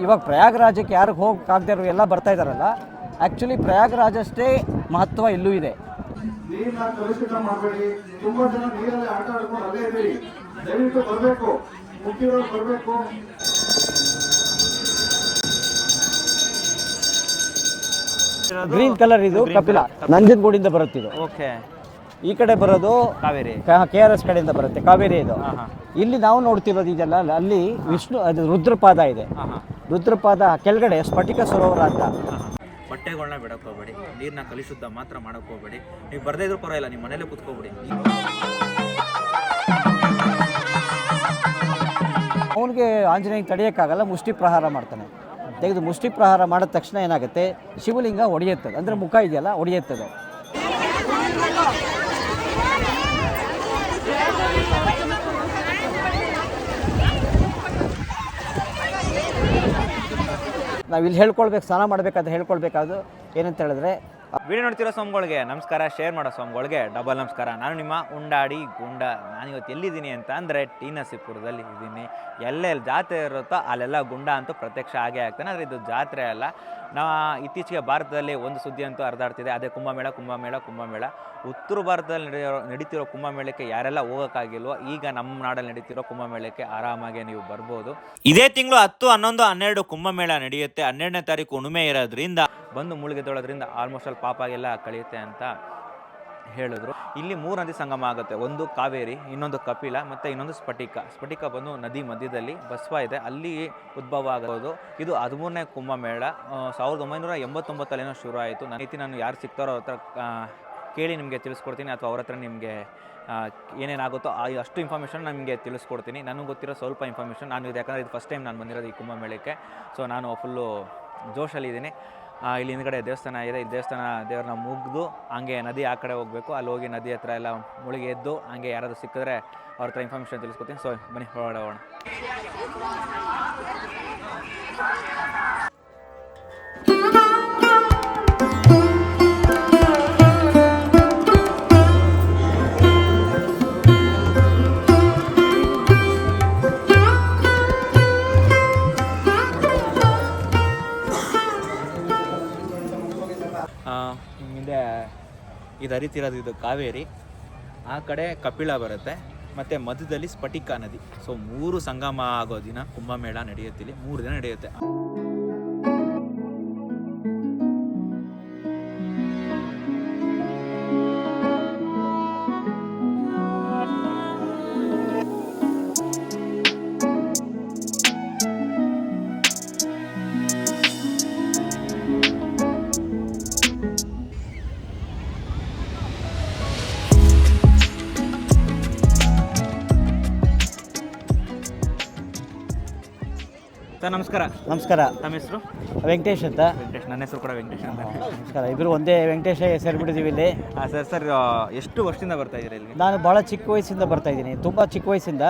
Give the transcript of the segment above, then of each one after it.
ಇವಾಗ ಪ್ರಯಾಗರಾಜಕ್ಕೆ ಯಾರು ಹೋಗಕ್ಕಾಗದೇ ಇರೋ ಎಲ್ಲ ಬರ್ತಾ ಇದ್ದಾರಲ್ಲ ಆ್ಯಕ್ಚುಲಿ ಪ್ರಯಾಗರಾಜಷ್ಟೇ ಮಹತ್ವ ಇಲ್ಲೂ ಇದೆ. ನೀರನ್ನ ಕಲುಷಿತ ಮಾಡಬೇಡಿ ತುಂಬಾ ಜನ ನೀರಲ್ಲಿ ಆಟ ಆಡ್ಕೊಂಡು ಅಲ್ಲೇ ಇದ್ದೀರಿ ದಯವಿಟ್ಟು ಬರಬೇಕು ಮುಖ್ಯವರು ಬರಬೇಕು ಗ್ರೀನ್ ಕಲರ್ ಇದು ಕಪಿಲ ನಂಜನಗೂಡಿಂದ ಬರುತ್ತೆ ಇದು ಓಕೆ ಈ ಕಡೆ ಬರೋದು ಕಾವೇರಿ. ಕೆ ಆರ್ ಎಸ್ ಕಡೆಯಿಂದ ಬರುತ್ತೆ ಕಾವೇರಿ ಇದು. ಇಲ್ಲಿ ನಾವು ನೋಡ್ತಿರೋದು ಇದೆಲ್ಲ ಅಲ್ಲಿ ವಿಷ್ಣು ಅದು ರುದ್ರಪಾದ ಇದೆ. ರುದ್ರಪಾದ ಕೆಳಗಡೆ ಸ್ಫಟಿಕ ಸರೋವರ ಅಂತ. ಬಟ್ಟೆಗಳನ್ನ ಬಿಡಕ್ ಹೋಗ್ಬೇಡಿ ನೀರನ್ನ ಕಲಿಶುದ್ಧ ಮಾತ್ರ ಮಾಡಕ್ ಹೋಗ್ಬೇಡಿ. ನೀವು ಬರ್ದೇ ಇದ್ರು ಪರವಾಗಿಲ್ಲ ನಿಮ್ಮ ಮನೇಲೆ ಕುತ್ಕೋಬಿಡಿ. ಅವನಿಗೆ ಆಂಜನೇಯ ತಡೆಯೋಕ್ಕಾಗಲ್ಲ ಮುಷ್ಟಿ ಪ್ರಹಾರ ಮಾಡ್ತಾನೆ. ತೆಗೆದು ಮುಷ್ಟಿ ಪ್ರಹಾರ ಮಾಡಿದ ತಕ್ಷಣ ಏನಾಗುತ್ತೆ ಶಿವಲಿಂಗ ಒಡೆಯುತ್ತದೆ. ಅಂದರೆ ಮುಖ ಇದೆಯಲ್ಲ ಒಡೆಯುತ್ತದೆ. ನಾವು ಇಲ್ಲಿ ಹೇಳ್ಕೊಳ್ಬೇಕು, ಸ್ನಾನ ಮಾಡಬೇಕಾದ್ರೆ ಹೇಳ್ಕೊಳ್ಬೇಕಾದ್ರು ಏನಂತ ಹೇಳಿದ್ರೆ ವಿಡಿಯೋ ನೋಡ್ತಿರೋ ಸ್ವಾಮಿಗಳಿಗೆ ನಮಸ್ಕಾರ, ಶೇರ್ ಮಾಡೋ ಸ್ವಾಮಿಗಳಿಗೆ ಡಬಲ್ ನಮಸ್ಕಾರ. ನಾನು ನಿಮ್ಮ ಉಂಡಾಡಿ ಗುಂಡ. ನಾನು ಇವತ್ತು ಎಲ್ಲಿದ್ದೀನಿ ಅಂತ ಅಂದರೆ ಟಿ ಇದ್ದೀನಿ. ಎಲ್ಲೆಲ್ಲಿ ಜಾತ್ರೆ ಇರುತ್ತೋ ಅಲ್ಲೆಲ್ಲ ಗುಂಡ ಅಂತೂ ಪ್ರತ್ಯಕ್ಷ ಆಗೇ ಆಗ್ತಾನೆ. ಆದರೆ ಇದು ಜಾತ್ರೆ ಅಲ್ಲ. ನಾ ಇತ್ತೀಚೆಗೆ ಭಾರತದಲ್ಲಿ ಒಂದು ಸುದ್ದಿ ಅಂತೂ ಹರಿದಾಡ್ತಿದೆ. ಅದೇ ಕುಂಭಮೇಳ ಕುಂಭಮೇಳ ಕುಂಭಮೇಳ. ಉತ್ತರ ಭಾರತದಲ್ಲಿ ನಡೆಯೋ, ನಡೀತಿರೋ ಕುಂಭಮೇಳಕ್ಕೆ ಯಾರೆಲ್ಲ ಹೋಗೋಕ್ಕಾಗಿಲ್ವೋ, ಈಗ ನಮ್ಮ ನಾಡಲ್ಲಿ ನಡೀತಿರೋ ಕುಂಭಮೇಳಕ್ಕೆ ಆರಾಮಾಗಿ ನೀವು ಬರ್ಬೋದು. ಇದೇ ತಿಂಗಳು ಹತ್ತು, ಹನ್ನೊಂದು, ಹನ್ನೆರಡು ಕುಂಭಮೇಳ ನಡೆಯುತ್ತೆ. ಹನ್ನೆರಡನೇ ತಾರೀಕು ಹುಣ್ಣಿಮೆ ಇರೋದ್ರಿಂದ, ಬಂದು ಮುಳುಗೆ ತೊಳೋದ್ರಿಂದ ಆಲ್ಮೋಸ್ಟ್ ಅಲ್ಲಿ ಪಾಪ ಎಲ್ಲ ಕಳೆಯುತ್ತೆ ಅಂತ ಹೇಳಿದ್ರು. ಇಲ್ಲಿ ಮೂರು ನದಿ ಸಂಗಮ ಆಗುತ್ತೆ. ಒಂದು ಕಾವೇರಿ, ಇನ್ನೊಂದು ಕಪಿಲ, ಮತ್ತು ಇನ್ನೊಂದು ಸ್ಫಟಿಕ. ಸ್ಫಟಿಕ ಬಂದು ನದಿ ಮಧ್ಯದಲ್ಲಿ ಬಸ್ವ ಇದೆ. ಅಲ್ಲಿ ಉದ್ಭವ ಆಗೋದು. ಇದು ಹದಿಮೂರನೇ ಕುಂಭಮೇಳ. ಸಾವಿರದ ಒಂಬೈನೂರ ಎಂಬತ್ತೊಂಬತ್ತಲ್ಲೇನೋ ಶುರು ಆಯಿತು. ನನ್ನ ರೀತಿ ನಾನು ಯಾರು ಸಿಗ್ತಾರೋ ಅವ್ರ ಹತ್ರ ಕೇಳಿ ನಿಮಗೆ ತಿಳಿಸ್ಕೊಡ್ತೀನಿ ಅಥವಾ ಅವ್ರ ಹತ್ರ ನಿಮಗೆ ಏನೇನಾಗುತ್ತೋ ಆ, ಅಷ್ಟು ಇನ್ಫಾರ್ಮೇಷನ್ ನಿಮಗೆ ತಿಳಿಸ್ಕೊಡ್ತೀನಿ. ನನಗೆ ಗೊತ್ತಿರೋ ಸ್ವಲ್ಪ ಇನ್ಫಾರ್ಮೇಷನ್ ನಾನು ಇದು ಯಾಕಂದರೆ ಇದು ಫಸ್ಟ್ ಟೈಮ್ ನಾನು ಬಂದಿರೋದು ಈ ಕುಂಭಮೇಳಕ್ಕೆ. ಸೊ ನಾನು ಫುಲ್ಲು ಜೋಶಲ್ಲಿದ್ದೀನಿ ಇಲ್ಲಿ ಹಿಂದ್ಗಡೆ ದೇವಸ್ಥಾನ ಇದೆ. ಈ ದೇವಸ್ಥಾನ ದೇವ್ರನ್ನ ಮುಗಿದು ಹಂಗೆ ನದಿ ಆ ಕಡೆ ಹೋಗಬೇಕು. ಅಲ್ಲಿ ಹೋಗಿ ನದಿ ಹತ್ರ ಎಲ್ಲ ಮುಳುಗಿ ಎದ್ದು ಹಂಗೆ ಯಾರಾದರೂ ಸಿಕ್ಕಿದ್ರೆ ಅವ್ರ ಹತ್ರ ಇನ್ಫಾರ್ಮೇಷನ್ ತಿಳಿಸ್ಕೊತೀನಿ. ಸೊ ಬನ್ನಿ, ಹೊರಗಡೆ ಹಿಂದೆ ಇದು ಹರಿತಿರೋದು, ಇದು ಕಾವೇರಿ. ಆ ಕಡೆ ಕಪಿಳ ಬರುತ್ತೆ, ಮತ್ತು ಮಧ್ಯದಲ್ಲಿ ಸ್ಫಟಿಕ ನದಿ. ಸೊ ಮೂರು ಸಂಗಮ ಆಗೋ ದಿನ ಕುಂಭಮೇಳ ನಡೆಯುತ್ತೆ ಇಲ್ಲಿ. ಮೂರು ದಿನ ನಡೆಯುತ್ತೆ. ಸರ್ ನಮಸ್ಕಾರ. ನಮಸ್ಕಾರ. ನಮ್ಮ ಹೆಸರು? ವೆಂಕಟೇಶ್ ಅಂತ. ವೆಂಕಟೇಶ್ ನನ್ನ ಹೆಸರು ಕೂಡ ವೆಂಕಟೇಶ್ ಅಂತ. ನಮಸ್ಕಾರ. ಇಬ್ಬರು ಒಂದೇ ವೆಂಕಟೇಶ ಸೇರಿಬಿಟ್ಟಿದ್ದೀವಿ ಇಲ್ಲಿ. ಹಾಂ ಸರ್ ಸರ್ ಎಷ್ಟು ವರ್ಷದಿಂದ ಬರ್ತಾ ಇದ್ದೀರಾ ಇಲ್ಲಿ ನಾನು ಭಾಳ ಚಿಕ್ಕ ವಯಸ್ಸಿಂದ ಬರ್ತಾ ಇದ್ದೀನಿ. ತುಂಬ ಚಿಕ್ಕ ವಯಸ್ಸಿಂದ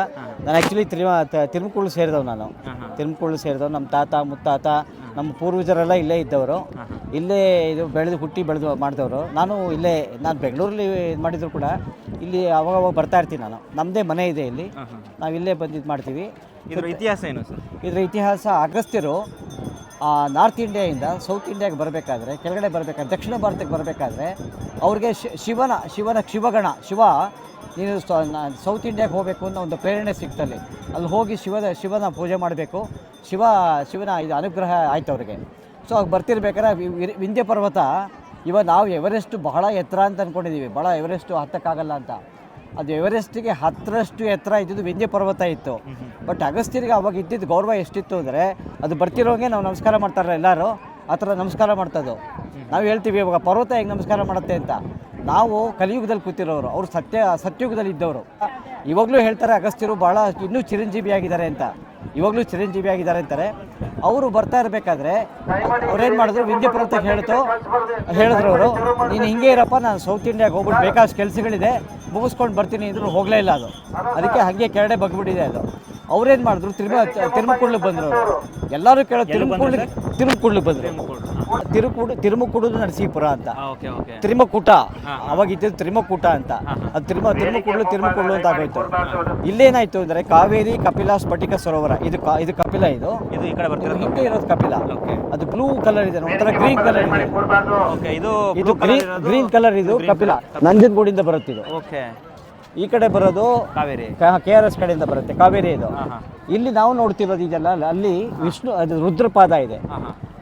ನಾನು ಆ್ಯಕ್ಚುಲಿ ತಿರುಮ ತಿರುಮಕೂಳು ಸೇರಿದವ್ ನಾನು. ತಿರುಮಕೂಳು ಸೇರಿದವು ನಮ್ಮ ತಾತ ಮುತ್ತಾತ ನಮ್ಮ ಪೂರ್ವಜರೆಲ್ಲ ಇಲ್ಲೇ ಇದ್ದವರು. ಇಲ್ಲೇ ಇದು ಬೆಳೆದು ಹುಟ್ಟಿ ಬೆಳೆದು ಮಾಡಿದವರು. ನಾನು ಇಲ್ಲೇ ನಾನು ಬೆಂಗಳೂರಲ್ಲಿ ಇದು ಮಾಡಿದ್ರು ಕೂಡ ಇಲ್ಲಿ ಅವಾಗವಾಗ ಅವಾಗ ಬರ್ತಾ ಇರ್ತೀನಿ ನಾನು. ನಮ್ಮದೇ ಮನೆ ಇದೆ ಇಲ್ಲಿ. ನಾವು ಇಲ್ಲೇ ಬಂದು ಇದು ಮಾಡ್ತೀವಿ. ಇದ್ರ ಇತಿಹಾಸ ಏನು ಸರ್? ಇದರ ಇತಿಹಾಸ ಅಗಸ್ತ್ಯರು ನಾರ್ತ್ ಇಂಡಿಯಾಯಿಂದ ಸೌತ್ ಇಂಡಿಯಾಗೆ ಬರಬೇಕಾದ್ರೆ ಕೆಳಗಡೆ ಬರಬೇಕಾದ್ರೆ ದಕ್ಷಿಣ ಭಾರತಕ್ಕೆ ಬರಬೇಕಾದ್ರೆ ಅವ್ರಿಗೆ ಶಿ- ಶಿವನ ಶಿವನ ಶಿವಗಣ ಶಿವ ನೀನು ಸೌತ್ ಇಂಡಿಯಾಗೆ ಹೋಗಬೇಕು ಅನ್ನೋ ಒಂದು ಪ್ರೇರಣೆ ಸಿಕ್ತಲ್ಲಿ. ಅಲ್ಲಿ ಹೋಗಿ ಶಿವದ ಶಿವನ ಪೂಜೆ ಮಾಡಬೇಕು. ಶಿವ ಶಿವನ ಇದು ಅನುಗ್ರಹ ಆಯ್ತು ಅವ್ರಿಗೆ. ಸೊ ಅವ್ರು ಬರ್ತಿರ್ಬೇಕಾದ್ರೆ ವಿಂಧ್ಯ ಪರ್ವತ ಇವಾಗ ನಾವು ಎವರೆಸ್ಟ್ ಬಹಳ ಎತ್ತರ ಅಂತ ಅಂದ್ಕೊಂಡಿದ್ದೀವಿ ಭಾಳ ಎವರೆಸ್ಟು ಹತ್ತಕ್ಕಾಗಲ್ಲ ಅಂತ. ಅದು ಎವರೆಸ್ಟಿಗೆ ಹತ್ತರಷ್ಟು ಎತ್ತರ ಇದ್ದಿದ್ದು ವಿಂಧ್ಯ ಪರ್ವತ ಇತ್ತು. ಬಟ್ ಅಗಸ್ತ್ಯರಿಗೆ ಅವಾಗ ಇದ್ದಿದ್ದು ಗೌರವ ಎಷ್ಟಿತ್ತು ಅಂದರೆ ಅದು ಬರ್ತಿರೋಂಗೆ ನಾವು ನಮಸ್ಕಾರ ಮಾಡ್ತಾರಲ್ಲ ಎಲ್ಲರೂ ಆ ಥರ ನಮಸ್ಕಾರ ಮಾಡ್ತದ್ದು. ನಾವು ಹೇಳ್ತೀವಿ ಇವಾಗ ಪರ್ವತ ಹೆಂಗೆ ನಮಸ್ಕಾರ ಮಾಡುತ್ತೆ ಅಂತ. ನಾವು ಕಲಿಯುಗದಲ್ಲಿ ಕೂತಿರೋರು ಅವರು ಸತ್ಯ ಸತ್ಯುಗದಲ್ಲಿ ಇದ್ದವರು. ಇವಾಗಲೂ ಹೇಳ್ತಾರೆ ಅಗಸ್ತ್ಯರು ಭಾಳ ಇನ್ನೂ ಚಿರಂಜೀವಿಯಾಗಿದ್ದಾರೆ ಅಂತ. ಇವಾಗಲೂ ಚಿರಂಜೀವಿಯಾಗಿದ್ದಾರೆ ಅಂತಾರೆ. ಅವರು ಬರ್ತಾ ಇರಬೇಕಾದ್ರೆ ಅವ್ರೇನು ಮಾಡಿದ್ರು ವಿಂಧ್ಯ ಪರ್ವತಕ್ಕೆ ಹೇಳ್ತು ಹೇಳಿದ್ರು ಅವರು ನೀನು ಹಿಂಗೆ ಇರಪ್ಪ ನಾನು ಸೌತ್ ಇಂಡಿಯಾಗೆ ಹೋಗ್ಬಿಟ್ಟು ಬೇಕಾದಷ್ಟು ಕೆಲಸಗಳಿದೆ ಮುಗಿಸ್ಕೊಂಡು ಬರ್ತೀನಿ ಅಂದ್ರು ಹೋಗಲೇ ಇಲ್ಲ ಅದು. ಅದಕ್ಕೆ ಹಾಗೆ ಕೆರಡೆ ಬಗ್ಬಿಟ್ಟಿದೆ ಅದು. ಅವ್ರೇನು ಮಾಡಿದ್ರು? ತಿರುಮ ತಿರುಮಕೂಡ್ಲಿಗೆ ಬಂದರು ಅವರು. ಎಲ್ಲರೂ ಕೇಳೋ ತಿರುಮಕೂಡ್ಲಿಗೆ ತಿರುಮಕೂಡ್ಲಿಗೆ ಬಂದರು. ತಿರುಕುಡು ತಿರುಮಕುಡುದು ನರಸೀಪುರ ಅಂತ. Okay okay. ತಿರುಮಕೂಟ. ಅವಾಗ ಇದ್ದಿದ್ದು ತಿರುಮಕೂಟ ಅಂತ. ಅದು ತಿರುಮ ತಿರುಮಕುಡ್ಲು ತಿರುಮಕುಡ್ಲು ಅಂತ ಆಗೋಯ್ತು. ಇಲ್ಲೇನಾಯ್ತು ಅಂದ್ರೆ ಕಾವೇರಿ ಕಪಿಲ ಸ್ಫಟಿಕ ಸರೋವರ. ಇದು ಕಾ- ಇದು ಕಪಿಲ ಇದು. ಇದು ಈ ಕಡೆ ಬರ್ತಿರೋದು ಹಿಂದೆ ಇರೋದು ಕಪಿಲ. ಓಕೆ. ಅದು ಬ್ಲೂ ಕಲರ್ ಇದೆ ಒಂಥರ ಗ್ರೀನ್ ಕಲರ್ ಇದೆ. ಓಕೆ ಇದು ಇದು ಗ್ರೀನ್ ಗ್ರೀನ್ ಕಲರ್ ಇದು ಕಪಿಲ. ನಂಜನಗೂಡಿಂದ ಬರುತ್ತೆ ಇದು. ಓಕೆ. ಈ ಕಡೆ ಬರೋದು ಕಾವೇರಿ. ಕೆ ಆರ್ ಎಸ್ ಕಡೆಯಿಂದ ಬರುತ್ತೆ ಕಾವೇರಿ ಇದು. ಇಲ್ಲಿ ನಾವು ನೋಡ್ತಿರೋದು ಇದೆಲ್ಲ ಅಲ್ಲಿ ವಿಷ್ಣು ಅದು ರುದ್ರಪಾದ ಇದೆ.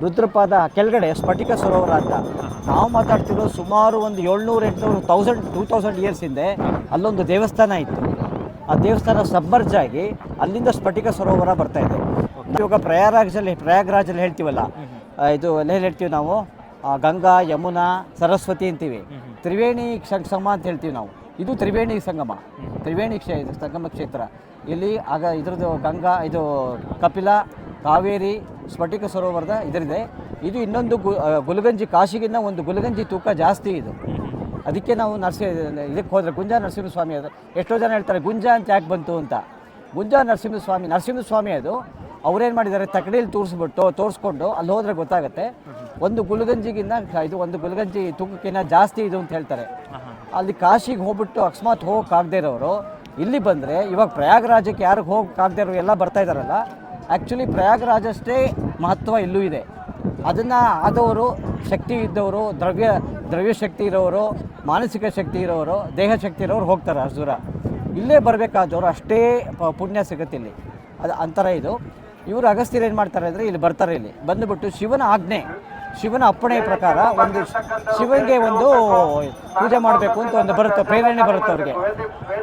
ರುದ್ರಪಾದ ಕೆಳಗಡೆ ಸ್ಫಟಿಕ ಸರೋವರ ಅಂತ. ನಾವು ಮಾತಾಡ್ತಿರೋ ಸುಮಾರು ಒಂದು ಏಳ್ನೂರು ಎಂಟುನೂರು ತೌಸಂಡ್ ಟೂ ತೌಸಂಡ್ ಇಯರ್ಸ್ ಹಿಂದೆ ಅಲ್ಲೊಂದು ದೇವಸ್ಥಾನ ಇತ್ತು. ಆ ದೇವಸ್ಥಾನ ಸಬ್ಮರ್ಜ್ ಆಗಿ ಅಲ್ಲಿಂದ ಸ್ಫಟಿಕ ಸರೋವರ ಬರ್ತಾ ಇದೆ. ಇವಾಗ ಪ್ರಯಾಗರಾಜಲ್ಲಿ ಪ್ರಯಾಗರಾಜಲ್ಲಿ ಹೇಳ್ತೀವಲ್ಲ? ಇದು ಎಲ್ಲೆಲ್ಲಿ ಹೇಳ್ತೀವಿ ನಾವು? ಗಂಗಾ ಯಮುನಾ ಸರಸ್ವತಿ ಅಂತೀವಿ. ತ್ರಿವೇಣಿ ಸಂಗಮ ಅಂತ ಹೇಳ್ತೀವಿ ನಾವು. ಇದು ತ್ರಿವೇಣಿ ಸಂಗಮ. ತ್ರಿವೇಣಿ ಕ್ಷೇ ಸಂಗಮ ಕ್ಷೇತ್ರ. ಇಲ್ಲಿ ಆಗ ಇದ್ರದ್ದು ಗಂಗಾ ಇದು ಕಪಿಲ ಕಾವೇರಿ ಸ್ಫಟಿಕ ಸರೋವರದ ಇದರಿದೆ. ಇದು ಇನ್ನೊಂದು ಗು ಗುಲಗಂಜಿ ಕಾಶಿಗಿನ್ನ ಒಂದು ಗುಲಗಂಜಿ ತೂಕ ಜಾಸ್ತಿ ಇದು. ಅದಕ್ಕೆ ನಾವು ನರಸಿ, ಇದಕ್ಕೆ ಹೋದರೆ ಗುಂಜಾ ನರಸಿಂಹಸ್ವಾಮಿ ಅದು. ಎಷ್ಟೋ ಜನ ಹೇಳ್ತಾರೆ, ಗುಂಜಾ ಅಂತ ಯಾಕೆ ಬಂತು ಅಂತ. ಗುಂಜಾ ನರಸಿಂಹಸ್ವಾಮಿ ನರಸಿಂಹಸ್ವಾಮಿ ಅದು, ಅವ್ರೇನು ಮಾಡಿದ್ದಾರೆ ತಕಡಿಯಲ್ಲಿ ತೋರಿಸ್ಬಿಟ್ಟು, ತೋರಿಸ್ಕೊಂಡು ಅಲ್ಲಿ ಹೋದರೆ ಗೊತ್ತಾಗುತ್ತೆ. ಒಂದು ಗುಲಗಂಜಿಗಿನ್ನ ಇದು ಒಂದು ಗುಲಗಂಜಿ ತೂಕಕ್ಕಿಂತ ಜಾಸ್ತಿ ಇದು ಅಂತ ಹೇಳ್ತಾರೆ. ಅಲ್ಲಿ ಕಾಶಿಗೆ ಹೋಗ್ಬಿಟ್ಟು ಅಕಸ್ಮಾತ್ ಹೋಗೋಕ್ಕಾಗದೇ ಇರೋರು. ಇಲ್ಲಿ ಬಂದರೆ ಇವಾಗ ಪ್ರಯಾಗರಾಜಕ್ಕೆ ಯಾರಿಗೆ ಹೋಗೋಕ್ಕಾಗದೇ ಇರೋರು ಎಲ್ಲ ಬರ್ತಾ ಇದ್ದಾರಲ್ಲ ಆ್ಯಕ್ಚುಲಿ ಪ್ರಯಾಗರಾಜಷ್ಟೇ ಮಹತ್ವ ಇಲ್ಲೂ ಇದೆ. ಅದನ್ನು ಆದವರು ಶಕ್ತಿ ಇದ್ದವರು, ದ್ರವ್ಯ ದ್ರವ್ಯ ಶಕ್ತಿ ಇರೋರು, ಮಾನಸಿಕ ಶಕ್ತಿ ಇರೋರು, ದೇಹ ಶಕ್ತಿ ಇರೋರು ಹೋಗ್ತಾರೆ ಅಷ್ಟು ದೂರ ಇಲ್ಲೇ ಬರಬೇಕಾದವರು ಅಷ್ಟೇ ಪುಣ್ಯ ಸಿಗುತ್ತೆ ಇಲ್ಲಿ. ಅದು ಅಂತರ ಇದು. ಇವರು ಅಗಸ್ತ್ಯರು ಏನು ಮಾಡ್ತಾರೆ ಅಂದರೆ ಇಲ್ಲಿ ಬರ್ತಾರೆ ಇಲ್ಲಿ. ಬಂದುಬಿಟ್ಟು ಶಿವನ ಆಜ್ಞೆ. ಶಿವನ ಅಪ್ಪಣೆಯ ಪ್ರಕಾರ ಒಂದು ಶಿವನಿಗೆ ಒಂದು ಪೂಜೆ ಮಾಡಬೇಕು ಅಂತ ಒಂದು ಬರುತ್ತೆ, ಪ್ರೇರಣೆ ಬರುತ್ತೆ ಅವ್ರಿಗೆ.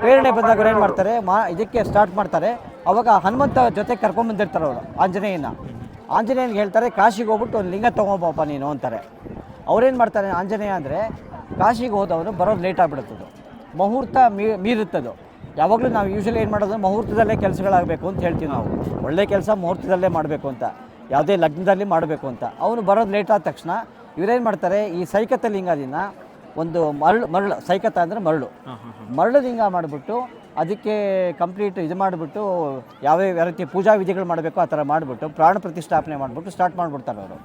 ಪ್ರೇರಣೆ ಬಂದಾಗ ಏನು ಮಾಡ್ತಾರೆ, ಮಾ ಇದಕ್ಕೆ ಸ್ಟಾರ್ಟ್ ಮಾಡ್ತಾರೆ. ಅವಾಗ ಹನುಮಂತ ಜೊತೆ ಕರ್ಕೊಂಬಂದಿರ್ತಾರೆ ಅವರು, ಆಂಜನೇಯನ. ಆಂಜನೇಯನಿಗೆ ಹೇಳ್ತಾರೆ, ಕಾಶಿಗೆ ಹೋಗ್ಬಿಟ್ಟು ಒಂದು ಲಿಂಗ ತೊಗೊಂಬಪ್ಪ ನೀನು ಅಂತಾರೆ. ಅವ್ರೇನು ಮಾಡ್ತಾರೆ, ಆಂಜನೇಯ ಅಂದರೆ ಕಾಶಿಗೆ ಹೋದವರು ಬರೋದು ಲೇಟ್ ಆಗಿಬಿಡುತ್ತದು ಮುಹೂರ್ತ ಮೀ ಮೀರುತ್ತದು ಯಾವಾಗಲೂ ನಾವು ಯೂಶಲಿ ಏನು ಮಾಡೋದು, ಮುಹೂರ್ತದಲ್ಲೇ ಕೆಲಸಗಳಾಗಬೇಕು ಅಂತ ಹೇಳ್ತೀವಿ ನಾವು. ಒಳ್ಳೆ ಕೆಲಸ ಮುಹೂರ್ತದಲ್ಲೇ ಮಾಡಬೇಕು ಅಂತ. ಯಾವುದೇ ಲಗ್ನದಲ್ಲಿ ಮಾಡಬೇಕು ಅಂತ. ಅವನು ಬರೋದು ಲೇಟ್ ಆದ ತಕ್ಷಣ ಇವರೇನು ಮಾಡ್ತಾರೆ ಈ ಸೈಕತ ಲಿಂಗದಿಂದ ಒಂದು ಮರಳು ಮರಳು ಸೈಕತ ಅಂದರೆ ಮರಳು. ಮರಳು ಲಿಂಗ ಮಾಡಿಬಿಟ್ಟು ಅದಕ್ಕೆ ಕಂಪ್ಲೀಟ್ ಇದು ಮಾಡಿಬಿಟ್ಟು ಯಾವ್ಯಾವ ರೀತಿ ಪೂಜಾ ವಿಧಿಗಳು ಮಾಡಬೇಕು ಆ ಥರ ಮಾಡಿಬಿಟ್ಟು ಪ್ರಾಣ ಪ್ರತಿಷ್ಠಾಪನೆ ಮಾಡಿಬಿಟ್ಟು ಸ್ಟಾರ್ಟ್ ಮಾಡಿಬಿಡ್ತಾರೆ ಅವರು.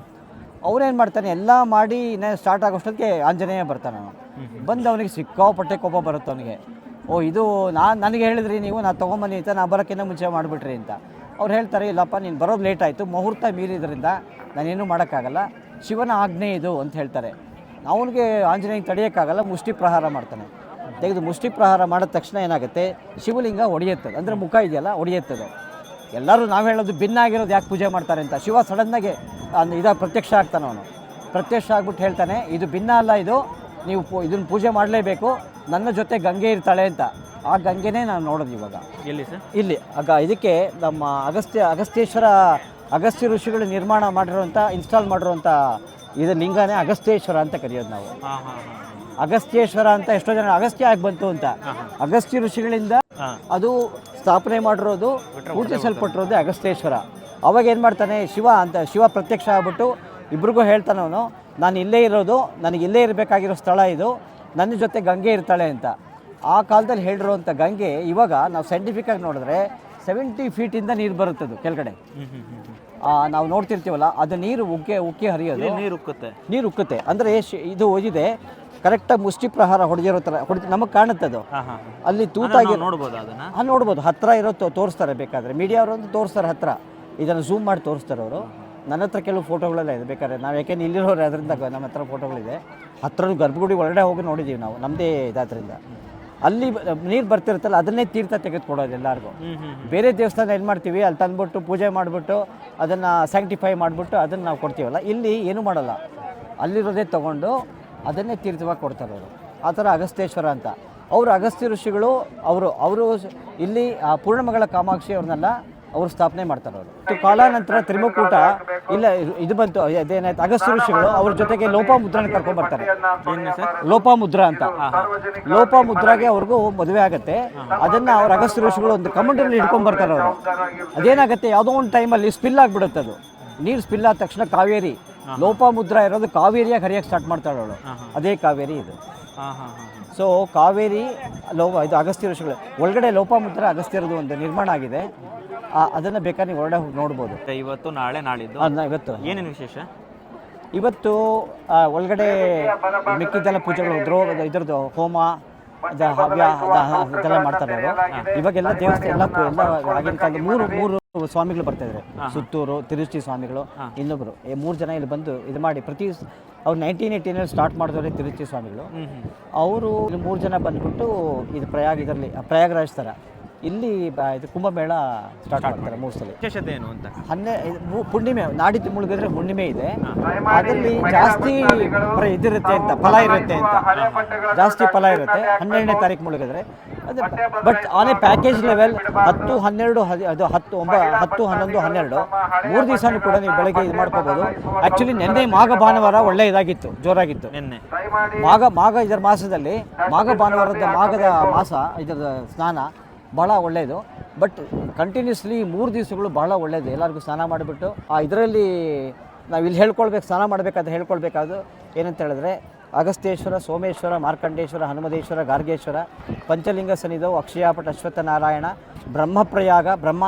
ಅವನೇನು ಮಾಡ್ತಾನೆ ಎಲ್ಲ ಮಾಡಿ ಇನ್ನೇ ಸ್ಟಾರ್ಟ್ ಆಗೋಷ್ಟೊತ್ತಿಗೆ ಆಂಜನೇಯ ಬರ್ತಾನೆ ಅವನು. ಬಂದು ಅವನಿಗೆ ಸಿಕ್ಕಾಪಟ್ಟೆ ಕೋಪ ಬರುತ್ತೆ ಅವನಿಗೆ. ಓ ಇದು ನಾನು ನನಗೆ ಹೇಳಿದ್ರಿ ನೀವು ನಾನು ತೊಗೊಂಬನ್ನಿ ಅಂತ ನಾನು ಬರೋಕ್ಕಿಂತ ಮುಂಚೆ ಮಾಡಿಬಿಟ್ರಿ ಅಂತ. ಅವ್ರು ಹೇಳ್ತಾರೆ, ಇಲ್ಲಪ್ಪ, ನೀನು ಬರೋದು ಲೇಟ್ ಆಯಿತು, ಮುಹೂರ್ತ ಮೀರಿದ್ರಿಂದ ನಾನೇನು ಮಾಡೋಕ್ಕಾಗಲ್ಲ, ಶಿವನ ಆಜ್ಞೆ ಇದು ಅಂತ ಹೇಳ್ತಾರೆ. ಅವನಿಗೆ ಆಂಜನೇಯನ ತಡೆಯೋಕ್ಕಾಗಲ್ಲ, ಮುಷ್ಟಿ ಪ್ರಹಾರ ಮಾಡ್ತಾನೆ. ತೆಗೆದು ಮುಷ್ಟಿ ಪ್ರಹಾರ ಮಾಡಿದ ತಕ್ಷಣ ಏನಾಗುತ್ತೆ, ಶಿವಲಿಂಗ ಒಡೆಯುತ್ತದೆ. ಅಂದರೆ ಮುಖ ಇದೆಯಲ್ಲ, ಒಡೆಯುತ್ತದೆ. ಎಲ್ಲರೂ ನಾವು ಹೇಳೋದು ಭಿನ್ನ ಆಗಿರೋದು ಯಾಕೆ ಪೂಜೆ ಮಾಡ್ತಾರೆ ಅಂತ. ಶಿವ ಸಡನ್ನಾಗೆ ಅಂದ್ ಇದ ಪ್ರತ್ಯಕ್ಷ ಆಗ್ತಾನೆ ಅವನು. ಪ್ರತ್ಯಕ್ಷ ಆಗ್ಬಿಟ್ಟು ಹೇಳ್ತಾನೆ, ಇದು ಭಿನ್ನ ಅಲ್ಲ ಇದು, ನೀವು ಇದನ್ನು ಪೂಜೆ ಮಾಡಲೇಬೇಕು, ನನ್ನ ಜೊತೆ ಗಂಗೆ ಇರ್ತಾಳೆ ಅಂತ. ಆ ಗಂಗೆನೇ ನಾನು ನೋಡೋದು ಇವಾಗ. ಎಲ್ಲಿ ಸರ್? ಇಲ್ಲಿ ಆಗ ಇದಕ್ಕೆ ನಮ್ಮ ಅಗಸ್ತ್ಯ ಅಗಸ್ತ್ಯೇಶ್ವರ ಅಗಸ್ತ್ಯ ಋಷಿಗಳು ನಿರ್ಮಾಣ ಮಾಡಿರುವಂಥ ಇನ್ಸ್ಟಾಲ್ ಮಾಡಿರುವಂಥ ಇದು ಲಿಂಗನೇ ಅಗಸ್ತ್ಯೇಶ್ವರ ಅಂತ ಕರೆಯೋದು ನಾವು. ಅಗಸ್ತ್ಯೇಶ್ವರ ಅಂತ ಎಷ್ಟೋ ಜನ ಅಗಸ್ತ್ಯ ಆಗಿ ಬಂತು ಅಂತ. ಅಗಸ್ತ್ಯ ಋಷಿಗಳಿಂದ ಅದು ಸ್ಥಾಪನೆ ಮಾಡಿರೋದು ಪೂಜಿಸಲ್ಪಟ್ಟಿರೋದು ಅಗಸ್ತ್ಯೇಶ್ವರ. ಅವಾಗ ಏನು ಮಾಡ್ತಾನೆ ಶಿವ ಅಂತ ಶಿವ ಪ್ರತ್ಯಕ್ಷ ಆಗ್ಬಿಟ್ಟು ಇಬ್ರಿಗೂ ಹೇಳ್ತಾನವನು ನಾನು ಇಲ್ಲೇ ಇರೋದು ನನಗೆ ಇಲ್ಲೇ ಇರಬೇಕಾಗಿರೋ ಸ್ಥಳ ಇದು ನನ್ನ ಜೊತೆ ಗಂಗೆ ಇರ್ತಾಳೆ ಅಂತ. ಆ ಕಾಲದಲ್ಲಿ ಹೇಳಿರುವಂಥ ಗಂಗೆ ಇವಾಗ ನಾವು ಸೈಂಟಿಫಿಕಾಗಿ ನೋಡಿದ್ರೆ ಸೆವೆಂಟಿ ಫೀಟಿಂದ ನೀರು ಬರುತ್ತೆ ಅದು ಕೆಳಗಡೆ ನಾವು ನೋಡ್ತಿರ್ತೀವಲ್ಲ ಅದು ನೀರು ಉಕ್ಕೆ ಉಕ್ಕಿ ಹರಿಯೋದು. ನೀರು ಉಕ್ಕುತ್ತೆ. ನೀರು ಉಕ್ಕುತ್ತೆ. ಅಂದರೆ ಇದು ಓದಿದೆ ಕರೆಕ್ಟಾಗಿ ಮುಷ್ಟಿ ಪ್ರಹಾರ ಹೊಡೆದಿರೋ ಥರ ಹೊಡೆದು ನಮಗೆ ಕಾಣುತ್ತೆ ಅದು. ಅಲ್ಲಿ ತೂತಾಗಿ ನೋಡ್ಬೋದು ಅದನ್ನು? ಹಾಂ ನೋಡ್ಬೋದು. ಹತ್ತಿರ ಇರೋ ತೋರಿಸ್ತಾರೆ ಬೇಕಾದರೆ. ಮೀಡಿಯಾವರು ಒಂದು ತೋರಿಸ್ತಾರೆ ಹತ್ತಿರ ಇದನ್ನು ಝೂಮ್ ಮಾಡಿ ತೋರಿಸ್ತಾರೆ ಅವರು. ನನ್ನ ಹತ್ರ ಕೆಲವು ಫೋಟೋಗಳೆಲ್ಲ ಇದೆ ಬೇಕಾದ್ರೆ. ನಾವು ಯಾಕೆಂದ್ರೆ ಇಲ್ಲಿರೋರು ಅದರಿಂದ ನಮ್ಮ ಹತ್ರ ಫೋಟೋಗಳಿದೆ ಹತ್ರ ಗರ್ಭಗುಡಿ ಒಳಗಡೆ ಹೋಗಿ ನೋಡಿದ್ದೀವಿ ನಾವು. ನಮ್ಮದೇ ಇದಾದ್ರಿಂದ. ಅಲ್ಲಿ ನೀರು ಬರ್ತಿರುತ್ತಲ್ಲ ಅದನ್ನೇ ತೀರ್ಥ ತೆಗೆದುಕೊಡೋದು ಎಲ್ಲರಿಗೂ. ಬೇರೆ ದೇವಸ್ಥಾನ ಏನು ಮಾಡ್ತೀವಿ ಅಲ್ಲಿ ತಂದ್ಬಿಟ್ಟು ಪೂಜೆ ಮಾಡಿಬಿಟ್ಟು ಅದನ್ನು ಸ್ಯಾಂಕ್ಟಿಫೈ ಮಾಡಿಬಿಟ್ಟು ಅದನ್ನು ನಾವು ಕೊಡ್ತೀವಲ್ಲ ಇಲ್ಲಿ ಏನೂ ಮಾಡಲ್ಲ. ಅಲ್ಲಿರೋದೇ ತಗೊಂಡು ಅದನ್ನೇ ತೀರ್ಥವಾಗಿ ಕೊಡ್ತಾರೆ ಅವರು. ಆ ಥರ ಅಗಸ್ತೇಶ್ವರ ಅಂತ. ಅವರು ಅಗಸ್ತ್ಯ ಋಷಿಗಳು ಅವರು ಅವರು ಇಲ್ಲಿ ಆ ಪೂರ್ಣಮಗಳ ಕಾಮಾಕ್ಷಿ ಅವ್ರನ್ನೆಲ್ಲ ಅವರು ಸ್ಥಾಪನೆ ಮಾಡ್ತಾರೆ ಅವರು. ಮತ್ತು ಕಾಲಾನಂತರ ತ್ರಿಮಕೂಟ ಇಲ್ಲ ಇದು- ಇದು ಬಂತು ಅದೇನಾಯ್ತು ಅಗಸ್ತ್ಯ ಋಷಿಗಳು ಅವ್ರ ಜೊತೆಗೆ ಲೋಪಾಮುದ್ರನ ಕರ್ಕೊಂಡ್ಬರ್ತಾರೆ ಮುದ್ರಾ ಅಂತ. ಲೋಪಾಮುದ್ರಾಗೆ ಅವ್ರಿಗೂ ಮದುವೆ ಆಗುತ್ತೆ. ಅದನ್ನ ಅವ್ರ ಅಗಸ್ತ್ಯ ಋಷಿಗಳು ಒಂದು ಕಮಂಡಲ್ಲಿ ಹಿಡ್ಕೊಂಡ್ ಬರ್ತಾರೆ ಅವರು. ಅದೇನಾಗುತ್ತೆ ಯಾವುದೋ ಒಂದು ಟೈಮಲ್ಲಿ ಸ್ಪಿಲ್ ಆಗಿಬಿಡುತ್ತೆ ಅದು. ನೀರು ಸ್ಪಿಲ್ ಆದ ತಕ್ಷಣ ಕಾವೇರಿ. ಲೋಪಾಮುದ್ರ ಇರೋದು ಕಾವೇರಿಯಾಗಿ ಹರಿಯಕ್ಕೆ ಸ್ಟಾರ್ಟ್ ಮಾಡ್ತಾಳೆ ಅವಳು. ಅದೇ ಕಾವೇರಿ ಇದು. ಹಾಂ ಹಾಂ ಹಾಂ ಸೊ ಕಾವೇರಿ ಲೋಪ ಇದು ಅಗಸ್ತ್ಯ ಋಷಿಗಳು ಒಳಗಡೆ ಲೋಪಾಮುದ್ರ ಅಗಸ್ತ್ಯರದು ಒಂದು ನಿರ್ಮಾಣ ಆಗಿದೆ. ಅದನ್ನು ಬೇಕಾದ್ರೆ ನೀವು ಹೊರಗಡೆ ಹೋಗಿ ನೋಡ್ಬೋದು. ಇವತ್ತು ನಾಳೆ ನಾಳಿದ್ದು? ಅದನ್ನ ಇವತ್ತು. ಏನೇನು ವಿಶೇಷ? ಇವತ್ತು ಒಳಗಡೆ ಮಿಕ್ಕಿದ್ದೆಲ್ಲ ಪೂಜೆಗಳು ದ್ರೋ ಇದ್ರದ್ದು ಹೋಮ ಹವ್ಯ ಇದೆಲ್ಲ ಮಾಡ್ತಾರೆ ಅವರು. ಇವಾಗೆಲ್ಲ ದೇವಸ್ಥಾನ ಎಲ್ಲ ಎಲ್ಲ ಆಗಿನ ಕಾಲದ ಮೂರು ಮೂರು ಸ್ವಾಮಿಗಳು ಬರ್ತಾ ಇದ್ದಾರೆ ಸುತ್ತೂರು ತಿರುಚಿ ಸ್ವಾಮಿಗಳು ಇನ್ನೊಬ್ಬರು ಈ ಮೂರು ಜನ ಇಲ್ಲಿ ಬಂದು ಇದು ಮಾಡಿ ಪ್ರತಿ ಅವ್ರು ನೈನ್ಟೀನ್ ಏಯ್ಟೀನಲ್ಲಿ ಸ್ಟಾರ್ಟ್ ಮಾಡಿದವ್ರೆ ತಿರುಚಿ ಸ್ವಾಮಿಗಳು. ಅವರು ಇಲ್ಲಿ ಮೂರು ಜನ ಬಂದ್ಬಿಟ್ಟು ಇದು ಪ್ರಯಾಗ ಇದರಲ್ಲಿ ಪ್ರಯಾಗರಾಜ್ ಥರ. ಇಲ್ಲಿ ಬ- ಇದು ಕುಂಭಮೇಳ ಸ್ಟಾರ್ಟ್ ಮಾಡ್ತಾರೆ ಮೂರು ಸಲ ವಿಶೇಷತೆ ಏನು ಅಂತ? ಹನ್ನೆ ಮು- ನಾಡಿದ್ದು ಮುಳುಗಿದ್ರೆ ಹುಣ್ಣಿಮೆ ಇದೆ. ಅದರಲ್ಲಿ ಜಾಸ್ತಿ ಪ್ರ- ಇದಿರುತ್ತೆ ಅಂತ ಫಲ ಇರುತ್ತೆ ಅಂತ. ಜಾಸ್ತಿ ಫಲ ಇರುತ್ತೆ. ಹನ್ನೆರಡನೇ ತಾರೀಕು ಮುಳುಗಿದ್ರೆ. ಅದು but on a package level ಹತ್ತು ಹನ್ನೆರಡು ಹದಿ ಅದು ಹತ್ತು ಒಂಬ ಹತ್ತು ಹನ್ನೊಂದು ಹನ್ನೆರಡು. ಮೂರು ದಿವಸನೂ ಕೂಡ ನೀವು ಬೆಳಗ್ಗೆ ಇದು ಮಾಡ್ಕೋಬೋದು. ಆ್ಯಕ್ಚುಲಿ ನಿನ್ನೆ ಮಾಘ ಭಾನುವಾರ ಒಳ್ಳೆ ಇದಾಗಿತ್ತು ಜೋರಾಗಿತ್ತು. ನಿನ್ನೆ. ಮಾಘ ಮಾಘ ಇದರ ಮಾಸದಲ್ಲಿ ಮಾಘ ಭಾನುವಾರದ ಮಾಘದ ಮಾಸ ಇದರ ಸ್ನಾನ. ಭಾಳ ಒಳ್ಳೆಯದು ಬಟ್ ಕಂಟಿನ್ಯೂಸ್ಲಿ ಮೂರು ದಿವಸಗಳು ಭಾಳ ಒಳ್ಳೆಯದು ಎಲ್ಲರಿಗೂ ಸ್ನಾನ ಮಾಡಿಬಿಟ್ಟು, ಆ ಇದರಲ್ಲಿ ನಾವು ಇಲ್ಲಿ ಹೇಳ್ಕೊಳ್ಬೇಕು, ಸ್ನಾನ ಮಾಡಬೇಕಾದ್ರೆ ಹೇಳ್ಕೊಳ್ಬೇಕಾದ್ರು ಏನಂತ ಹೇಳಿದ್ರೆ, ಅಗಸ್ತ್ಯೇಶ್ವರ, ಸೋಮೇಶ್ವರ, ಮಾರ್ಕಂಡೇಶ್ವರ, ಹನುಮದೇಶ್ವರ, ಗಾರ್ಗೇಶ್ವರ, ಪಂಚಲಿಂಗ ಸನ್ನಿಧವು ಅಕ್ಷಯಾಪಟ ಅಶ್ವತ್ಥನಾರಾಯಣ, ಬ್ರಹ್ಮಪ್ರಯಾಗ ಬ್ರಹ್ಮ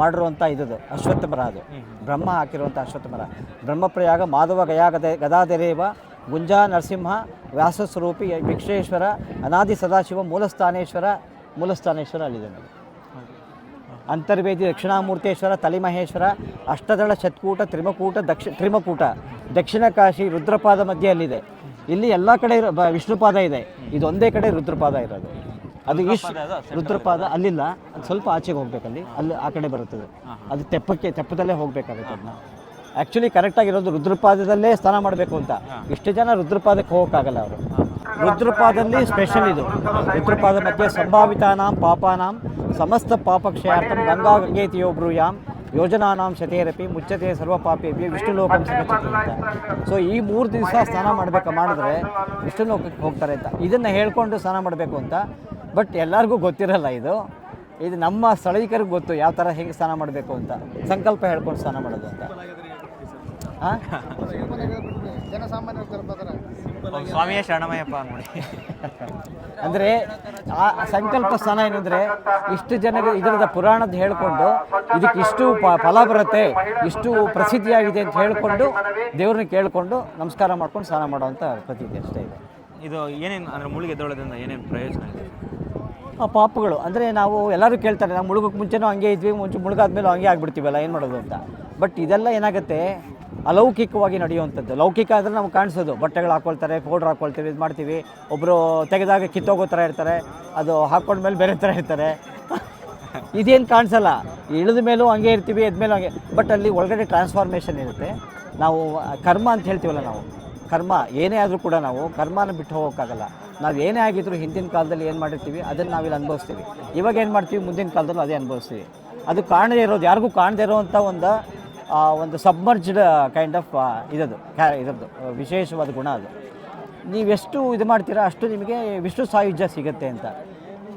ಮಾಡಿರುವಂಥ ಇದ್ದದು ಅಶ್ವತ್ಥ ಮರ ಅದು. ಬ್ರಹ್ಮ ಹಾಕಿರುವಂಥ ಅಶ್ವತ್ಥ ಮರ ಬ್ರಹ್ಮಪ್ರಯಾಗ ಮಾಧವ ಗಯಾಗದೆ ಗದಾಧರೇವ, ಗುಂಜಾ ನರಸಿಂಹ, ವ್ಯಾಸಸ್ವರೂಪಿ, ಭಿಕ್ಷೇಶ್ವರ, ಅನಾದಿ ಸದಾಶಿವ, ಮೂಲಸ್ಥಾನೇಶ್ವರ ಮೂಲಸ್ಥಾನೇಶ್ವರ ಅಲ್ಲಿದೆ ಅಂತರ್ವೇದಿ ದಕ್ಷಿಣಾಮೂರ್ತೇಶ್ವರ ತಲಿಮಹೇಶ್ವರ ಅಷ್ಟದಳ ಶತ್ಕೂಟ ತ್ರಿಮಕೂಟ ದಕ್ಷ ತ್ರಿಮಕೂಟ ದಕ್ಷಿಣ ಕಾಶಿ ರುದ್ರಪಾದ ಮಧ್ಯೆ ಅಲ್ಲಿದೆ. ಇಲ್ಲಿ ಎಲ್ಲ ಕಡೆ ವಿಷ್ಣುಪಾದ ಇದೆ. ಇದು ಒಂದೇ ಕಡೆ ರುದ್ರಪಾದ ಇರೋದು. ಅದು ಈಶ್ ರುದ್ರಪಾದ ಅಲ್ಲಿಲ್ಲ. ಅದು ಸ್ವಲ್ಪ ಆಚೆಗೆ ಹೋಗ್ಬೇಕಲ್ಲಿ ಅಲ್ಲಿ. ಆ ಕಡೆ ಬರುತ್ತದೆ. ಅದು ತೆಪ್ಪಕ್ಕೆ ತೆಪ್ಪದಲ್ಲೇ ಹೋಗಬೇಕಾಗುತ್ತೆ ಅದನ್ನ. ಆ್ಯಕ್ಚುಲಿ ಕರೆಕ್ಟಾಗಿರೋದು ರುದ್ರಪಾದದಲ್ಲೇ ಸ್ನಾನ ಮಾಡಬೇಕು ಅಂತ. ಇಷ್ಟು ಜನ ರುದ್ರಪಾದಕ್ಕೆ ಹೋಗೋಕ್ಕಾಗಲ್ಲ ಅವರು. ರುದ್ರಪಾದಲ್ಲಿ ಸ್ಪೆಷಲ್ ಇದು. ರುದ್ರಪಾದ ಮಧ್ಯೆ ಸಂಭಾವಿತಾನಾಂ, ಪಾಪಾನಾಂ, ಸಮಸ್ತ ಪಾಪಕ್ಷಯಾರ್ಥಂ, ಗಂಗಾ ಗಂಗೇತಿಯೋ ಬ್ರೂಯಾಂ, ಯೋಜನಾನಾಂ ಶತೇರಪಿ, ಮುಚ್ಚತೆ ಸರ್ವ ಪಾಪೇಪಿ ವಿಷ್ಣು ಲೋಕಂ ಅಂತ. ಸೊ ಈ ಮೂರು ದಿವಸ ಸ್ನಾನ ಮಾಡಬೇಕು ಮಾಡಿದ್ರೆ ವಿಷ್ಣು ಲೋಕಕ್ಕೆ ಹೋಗ್ತಾರೆ ಅಂತ. ಇದನ್ನು ಹೇಳ್ಕೊಂಡು ಸ್ನಾನ ಮಾಡಬೇಕು ಅಂತ. ಬಟ್ ಎಲ್ಲರಿಗೂ ಗೊತ್ತಿರಲ್ಲ ಇದು. ಇದು ನಮ್ಮ ಸ್ಥಳೀಕರಿಗೆ ಗೊತ್ತು ಯಾವ ಥರ ಹೇಗೆ ಸ್ನಾನ ಮಾಡಬೇಕು ಅಂತ. ಸಂಕಲ್ಪ ಹೇಳ್ಕೊಂಡು ಸ್ನಾನ ಮಾಡೋದು ಅಂತ. ಹಾಂ ಸ್ವಾಮಿಯೇ ಶರಣಮಯ್ಯಪ್ಪ ನೋಡಿ ಅಂದರೆ ಆ ಸಂಕಲ್ಪ ಸ್ಥಾನ ಏನಂದ್ರೆ ಇಷ್ಟು ಜನರು ಇದರದ ಪುರಾಣದ ಹೇಳ್ಕೊಂಡು ಇದಕ್ಕೆ ಇಷ್ಟು ಪ- ಫಲ ಬರುತ್ತೆ ಇಷ್ಟು ಪ್ರಸಿದ್ಧಿಯಾಗಿದೆ ಅಂತ ಹೇಳ್ಕೊಂಡು ದೇವ್ರನ್ನ ಕೇಳಿಕೊಂಡು ನಮಸ್ಕಾರ ಮಾಡ್ಕೊಂಡು ಸ್ನಾನ ಮಾಡೋವಂಥ ಪ್ರತೀತಿ ಅಷ್ಟೇ ಇದೆ. ಇದು ಏನೇನು ಅಂದ್ರೆ ಮುಳುಗೆ ಎದ್ದೊಳೋದ್ರಿಂದ ಏನೇನು ಪ್ರಯೋಜನ ಇದೆ? ಆ ಪಾಪಗಳು ಅಂದರೆ ನಾವು ಎಲ್ಲರೂ ಕೇಳ್ತಾರೆ ನಾವು ಮುಳುಗಕ್ಕೆ ಮುಂಚೆನೂ ಹಂಗೆ ಇದ್ವಿ ಮುಂಚೆ ಮುಳುಗಾದ್ಮೇಲೆ ಹಂಗೆ ಆಗ್ಬಿಡ್ತೀವಲ್ಲ ಏನು ಮಾಡೋದು ಅಂತ. ಬಟ್ ಇದೆಲ್ಲ ಏನಾಗುತ್ತೆ ಅಲೌಕಿಕವಾಗಿ ನಡೆಯುವಂಥದ್ದು. ಲೌಕಿಕ ಆದರೆ ನಮ್ಗೆ ಕಾಣಿಸೋದು. ಬಟ್ಟೆಗಳು ಹಾಕ್ಕೊಳ್ತಾರೆ ಪೌಡ್ರ್ ಹಾಕ್ಕೊಳ್ತೀವಿ ಇದು ಮಾಡ್ತೀವಿ. ಒಬ್ಬರು ತೆಗೆದಾಗ ಕಿತ್ತೋಗೋ ಥರ ಇರ್ತಾರೆ, ಅದು ಹಾಕ್ಕೊಂಡ್ಮೇಲೆ ಬೇರೆ ಥರ ಇರ್ತಾರೆ. ಇದೇನು ಕಾಣಿಸಲ್ಲ. ಇಳಿದ ಮೇಲೂ ಹಂಗೆ ಇರ್ತೀವಿ ಎದ್ಮೇಲೂ ಹಂಗೆ. ಬಟ್ ಅಲ್ಲಿ ಒಳಗಡೆ ಟ್ರಾನ್ಸ್ಫಾರ್ಮೇಷನ್ ಇರುತ್ತೆ. ನಾವು, ಕರ್ಮ ಅಂತ ಹೇಳ್ತೀವಲ್ಲ ನಾವು. ಕರ್ಮ, ಏನೇ ಆದರೂ ಕೂಡ ನಾವು ಕರ್ಮನ ಬಿಟ್ಟು ಹೋಗೋಕ್ಕಾಗಲ್ಲ. ನಾವು ಏನೇ ಆಗಿದ್ರು ಹಿಂದಿನ ಕಾಲದಲ್ಲಿ ಏನು ಮಾಡಿರ್ತೀವಿ, ಅದನ್ನು ನಾವಿಲ್ಲಿ ಅನುಭವಿಸ್ತೀವಿ. ಇವಾಗ ಏನು ಮಾಡ್ತೀವಿ, ಮುಂದಿನ ಕಾಲದಲ್ಲೂ ಅದೇ ಅನುಭವಿಸ್ತೀವಿ. ಅದು ಕಾಣದೇ ಇರೋದು. ಯಾರಿಗೂ ಕಾಣದೇ ಇರೋವಂಥ ಒಂದು ಒಂದು ಸಬ್ಮರ್ಜ್ಡ್ ಕೈಂಡ್ ಆಫ್ ಇದದು ಇದರದ್ದು ವಿಶೇಷವಾದ ಗುಣ ಅದು. ನೀವೆಷ್ಟು ಇದು ಮಾಡ್ತೀರಾ ಅಷ್ಟು ನಿಮಗೆ ವಿಷ್ಣು ಸಾಯುಜ್ಯ ಸಿಗುತ್ತೆ ಅಂತ.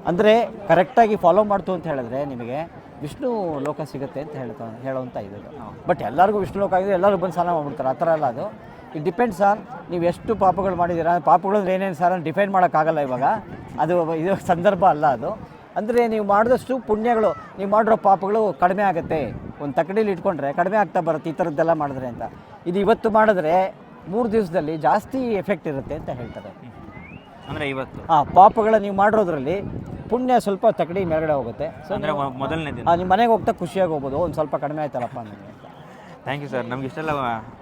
ಅಂದರೆ ಕರೆಕ್ಟಾಗಿ ಫಾಲೋ ಮಾಡ್ತು ಅಂತ ಹೇಳಿದ್ರೆ ನಿಮಗೆ ವಿಷ್ಣು ಲೋಕ ಸಿಗುತ್ತೆ ಅಂತ ಹೇಳ್ತಾ ಹೇಳುವಂಥ ಇದು. ಬಟ್ ಎಲ್ಲರಿಗೂ ವಿಷ್ಣು ಲೋಕ ಆಗಿದೆ ಎಲ್ಲರೂ ಬಂದು ಸ್ನಾನ ಮಾಡ್ಬಿಡ್ತಾರೆ, ಆ ಥರ ಅಲ್ಲ ಅದು. ಇಟ್ ಡಿಪೆಂಡ್ಸ್ ಆನ್ ನೀವು ಎಷ್ಟು ಪಾಪಗಳು ಮಾಡಿದ್ದೀರಾ ಪಾಪಗಳು ಅಂದರೆ ಏನೇನು ಸರ್ ಡಿಫೈನ್ ಮಾಡೋಕ್ಕಾಗಲ್ಲ ಇವಾಗ. ಅದು ಇದು ಸಂದರ್ಭ ಅಲ್ಲ ಅದು. ಅಂದರೆ ನೀವು ಮಾಡಿದಷ್ಟು ಪುಣ್ಯಗಳು, ನೀವು ಮಾಡಿರೋ ಪಾಪಗಳು ಕಡಿಮೆ ಆಗುತ್ತೆ. ಒಂದು ತಕಡೀಲಿ ಇಟ್ಕೊಂಡ್ರೆ ಕಡಿಮೆ ಆಗ್ತಾ ಬರುತ್ತೆ ಈ ಥರದ್ದೆಲ್ಲ ಮಾಡಿದ್ರೆ ಅಂತ. ಇದು ಇವತ್ತು ಮಾಡಿದ್ರೆ ಮೂರು ದಿವಸದಲ್ಲಿ ಜಾಸ್ತಿ ಎಫೆಕ್ಟ್ ಇರುತ್ತೆ ಅಂತ ಹೇಳ್ತಾರೆ. ಅಂದರೆ ಇವತ್ತು? ಹಾಂ ಪಾಪಗಳ ನೀವು ಮಾಡಿರೋದ್ರಲ್ಲಿ ಪುಣ್ಯ ಸ್ವಲ್ಪ ತಕಡಿ ಮೇಲ್ಗಡೆ ಹೋಗುತ್ತೆ. ಸೊ ಅಂದ್ರೆ ಮೊದಲನೇ ದಿನ? ನಿಮ್ಮ ಮನೆಗೆ ಹೋಗ್ತಾ ಖುಷಿಯಾಗಿ ಹೋಗ್ಬೋದು ಒಂದು ಸ್ವಲ್ಪ ಕಡಿಮೆ ಆಯ್ತಲ್ಲಪ್ಪ ನನಗೆ ಥ್ಯಾಂಕ್ ಯು ಸರ್ ನಮ್ಗೆ ಇಷ್ಟೆಲ್ಲ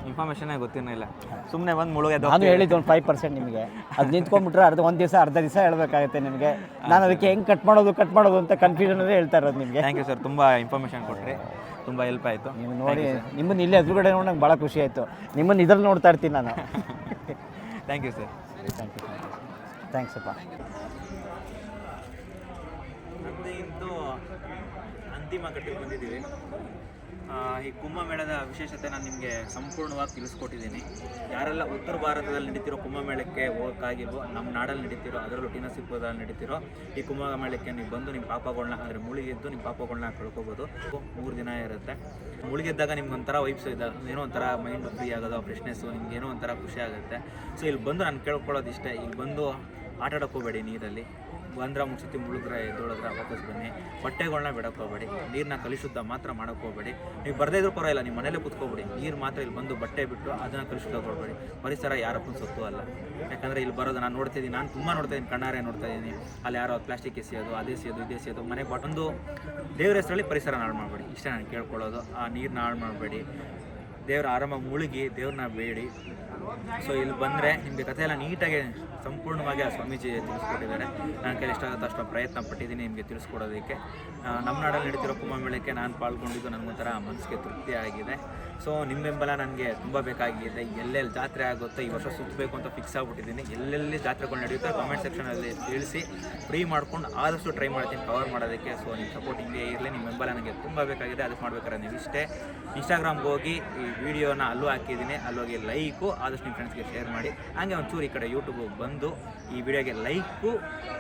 ಇನ್ಫಾರ್ಮೇಷನೇ ಗೊತ್ತಿರಲಿಲ್ಲ. ಸುಮ್ಮನೆ ಬಂದು ಮುಳುಗೆ ನಾನು ಹೇಳಿದ್ದು ಒಂದು ಫೈವ್ ಪರ್ಸೆಂಟ್ ನಿಮಗೆ. ಅದು ನಿಂತ್ಕೊಂಡ್ಬಿಟ್ರೆ ಅರ್ಧ ಒಂದು ದಿವಸ ಅರ್ಧ ದಿವಸ ಹೇಳಬೇಕಾಗುತ್ತೆ ನಿಮಗೆ. ನಾನು ಅದಕ್ಕೆ ಹೆಂಗೆ ಕಟ್ ಮಾಡೋದು ಕಟ್ ಮಾಡೋದು ಅಂತ ಕನ್ಫ್ಯೂಷನಲ್ಲೇ ಹೇಳ್ತಾ ಇರೋದು ನಿಮಗೆ. ಥ್ಯಾಂಕ್ ಯು ಸರ್ ತುಂಬ ಇನ್ಫಾರ್ಮೇಷನ್ ಕೊಟ್ಟರೆ ತುಂಬ ಹೆಲ್ಪ್ ಆಯಿತು. ನೀವು ನೋಡಿ ನಿಮ್ಮನ್ನು ಇಲ್ಲೇ ಎದುರುಗಡೆ ನೋಡಿ ನಂಗೆ ಭಾಳ ಖುಷಿ ಆಯಿತು. ನಿಮ್ಮನ್ನು ಇದ್ರಲ್ಲಿ ನೋಡ್ತಾ ಇರ್ತೀನಿ ನಾನು. Thank you sir thank you thanks ಅಪ್ಪ. ಇಂದು ಅಂತಿಮ ಕಟ್ಟಿಗೆ ಬಂದಿದ್ದೀವಿ. ಈ ಕುಂಭಮೇಳದ ವಿಶೇಷತೆ ನಾನು ನಿಮಗೆ ಸಂಪೂರ್ಣವಾಗಿ ತಿಳಿಸ್ಕೊಟ್ಟಿದ್ದೀನಿ. ಯಾರೆಲ್ಲ ಉತ್ತರ ಭಾರತದಲ್ಲಿ ನಡೀತಿರೋ ಕುಂಭಮೇಳಕ್ಕೆ ಹೋಗೋಕ್ಕಾಗಿರೋ ನಮ್ಮ ನಾಡಲ್ಲಿ ನಡೀತಿರೋ, ಅದರಲ್ಲೂ ಟಿನಸಿಪುರದಲ್ಲಿ ನಡೀತಿರೋ ಈ ಕುಂಭಮೇಳಕ್ಕೆ ನೀವು ಬಂದು ನಿಮ್ಮ ಪಾಪಗಳನ್ನ, ಅಂದರೆ ಮುಳುಗೆದ್ದು ನಿಮ್ಮ ಪಾಪಗಳನ್ನ ಕಳ್ಕೊಬೋದು. ಮೂರು ದಿನ ಇರುತ್ತೆ. ಮುಳುಗೆದ್ದಾಗ ನಿಮ್ಗೆ ಒಂಥರ ವೈಬ್ಸ್ ಇದೆ, ಏನೋ ಒಂಥರ ಮೈಂಡ್ ಫ್ರೀ ಆಗೋದು ಫ್ರೆಶ್ನೆಸ್ಸು ನಿಮ್ಗೆ ಏನೋ ಒಂಥರ ಖುಷಿ ಆಗುತ್ತೆ. ಸೊ ಇಲ್ಲಿ ಬಂದು ನಾನು ಕೇಳ್ಕೊಳ್ಳೋದು ಇಷ್ಟೇ ಇಲ್ಲಿ ಬಂದು ಆಟ ನೀರಲ್ಲಿ. ಬಂದ್ರೆ ಮುಚ್ಚಿತಿ ಮುಳುಗ್ರೆ ಎದ್ದೊಳದ್ರೆ ವಾಪಸ್ ಬನ್ನಿ. ಬಟ್ಟೆಗಳನ್ನ ಬಿಡಕ್ಕೆ ಹೋಗ್ಬೇಡಿ. ನೀರನ್ನ ಕಲಿಶುದ್ಧ ಮಾತ್ರ ಮಾಡಕ್ಕೆ ಹೋಗ್ಬೇಡಿ. ನೀವು ಬರದೇ ಇದ್ರೂ ಪರವಾಗಿಲ್ಲ, ನೀವು ಮನೇಲೇ ಕುತ್ಕೋಬೇಡಿ. ನೀರು ಮಾತ್ರ ಇಲ್ಲಿ ಬಂದು ಬಟ್ಟೆ ಬಿಟ್ಟು ಅದನ್ನ ಕಲುಷಿತ ಕೊಡಬೇಡಿ ಪರಿಸರ ಯಾರಪ್ಪನ ಸೊತ್ತು ಅಲ್ಲ. ಯಾಕಂದರೆ ಇಲ್ಲಿ ಬರೋದು ನಾನು ನೋಡ್ತಿದ್ದೀನಿ ನಾನು ತುಂಬ ನೋಡ್ತಾ ಇದ್ದೀನಿ ಕಣ್ಣಾರೆ ನೋಡ್ತಾ ಇದ್ದೀನಿ ಅಲ್ಲಿ ಯಾರೋ ಪ್ಲಾಸ್ಟಿಕ್ ಎಸೆಯೋದು ಅದೇ ಸೇದು, ಇದೇ ಸೇದು, ಮನೆಗೆ ಬಟ್ಟೊಂದು ದೇವ್ರ ಹೆಸರಲ್ಲಿ ಪರಿಸರ ಹಾಳು ಮಾಡಬೇಡಿ. ಇಷ್ಟೇ ನಾನು ಕೇಳ್ಕೊಳ್ಳೋದು. ಆ ನೀರನ್ನ ಹಾಳು ಮಾಡಬೇಡಿ. ದೇವ್ರ ಆರಾಮಾಗಿ ಮುಳುಗಿ ದೇವ್ರನ್ನ ಬೇಡಿ. ಸೊ ಇಲ್ಲಿ ಬಂದರೆ ನಿಮಗೆ ಕಥೆ ಎಲ್ಲ ನೀಟಾಗಿ ಸಂಪೂರ್ಣವಾಗಿ ಆ ಸ್ವಾಮೀಜಿ ತಿಳಿಸ್ಕೊಟ್ಟಿದ್ದಾರೆ. ನಾನು ಕೈಲಿ ಎಷ್ಟಾಗುತ್ತೋ ಅಷ್ಟು ಪ್ರಯತ್ನ ಪಟ್ಟಿದ್ದೀನಿ ನಿಮಗೆ ತಿಳಿಸ್ಕೊಡೋದಕ್ಕೆ. ನಮ್ಮ ನಾಡಲ್ಲಿ ನಡೀತಿರೋ ಕುಂಭಮೇಳಕ್ಕೆ ನಾನು ಪಾಲ್ಗೊಂಡಿದ್ದು ನನಗೊಂಥರ ಮನಸ್ಸಿಗೆ ತೃಪ್ತಿ ಆಗಿದೆ. ಸೊ ನಿಮ್ಮ ಬೆಂಬಲ ನನಗೆ ತುಂಬ ಬೇಕಾಗಿದೆ. ಎಲ್ಲೆಲ್ಲಿ ಜಾತ್ರೆ ಆಗುತ್ತೋ ಈ ವರ್ಷ ಸುತ್ತಬೇಕು ಅಂತ ಫಿಕ್ಸ್ ಆಗಿಬಿಟ್ಟಿದ್ದೀನಿ. ಎಲ್ಲೆಲ್ಲಿ ಜಾತ್ರೆಗಳು ನಡೆಯುತ್ತೋ ಕಮೆಂಟ್ ಸೆಕ್ಷನಲ್ಲಿ ತಿಳಿಸಿ. ಫ್ರೀ ಮಾಡ್ಕೊಂಡು ಆದಷ್ಟು ಟ್ರೈ ಮಾಡ್ತೀನಿ ಕವರ್ ಮಾಡೋದಕ್ಕೆ. ಸೊ ನಿಮ್ಮ ಸಪೋರ್ಟ್ ಹಿಂಗೆ ಇರಲಿ ನಿಮ್ಮ ಬೆಂಬಲ ನನಗೆ ತುಂಬ ಬೇಕಾಗಿದೆ. ಅದಕ್ಕೆ ಮಾಡ್ಬೇಕಾದ್ರೆ ನೀವು ಇಷ್ಟೇ ಇನ್ಸ್ಟಾಗ್ರಾಮ್ಗೆ ಹೋಗಿ ಈ ವಿಡಿಯೋನ ಅಲ್ಲೂ ಹಾಕಿದ್ದೀನಿ. ಅಲ್ಲೋಗಿ ಲೈಕು ಆದಷ್ಟು ನಿಮ್ಮ ಫ್ರೆಂಡ್ಸ್ಗೆ ಶೇರ್ ಮಾಡಿ. ಹಾಗೆ ಒಂಚೂರು ಈ ಕಡೆ ಯೂಟ್ಯೂಬಿಗೆ ಬಂದು ಈ ವಿಡಿಯೋಗೆ ಲೈಕು